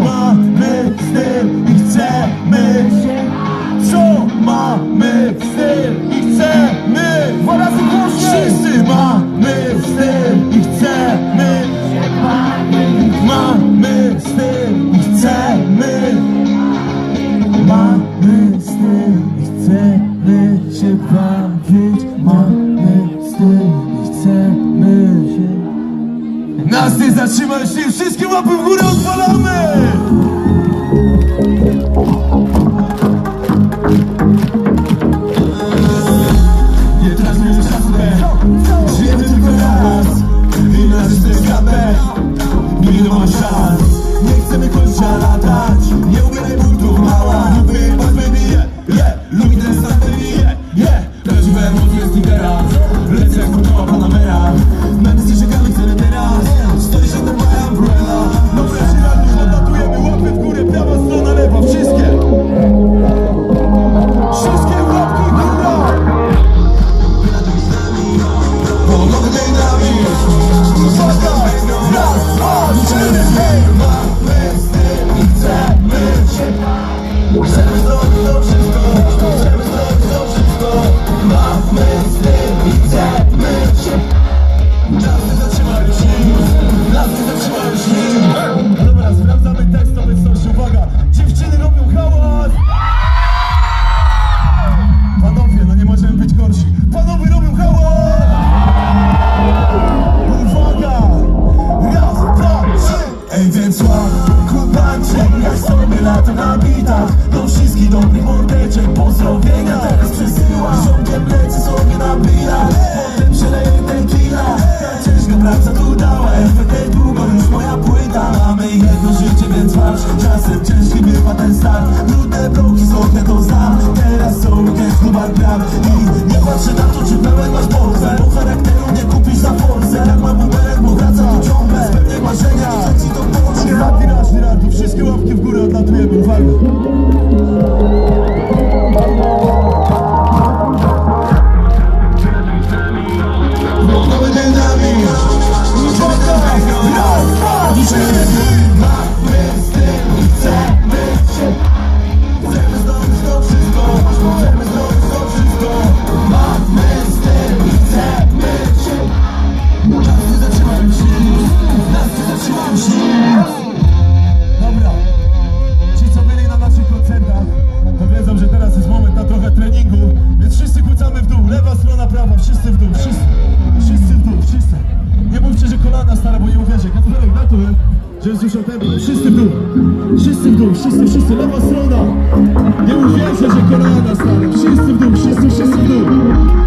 Mamy styl i chcemy Teraz nie zatrzymaj się, wszystkie łapy w górę odpalamy! Zemdlą lata na bitach. Do wszystkich dobrych mordeczek pozdrowienia. Teraz przesyłam Rządem plecy sobie nabija. Potem przeleję tequila Ta ciężka praca tu dała FPT długo już moja płyta. Mamy jedno życie, więc marsz Czasem ciężki bywa ten start. Brudne bloki z okna to znam Teraz są też numer gram I nie patrzę na gratuluję, że słyszał tempo. Wszyscy w dół, wszyscy w dół, wszyscy, wszyscy, lewa strona. Nie uwierzę, że kolana stary. Wszyscy w dół, wszyscy, wszyscy w dół.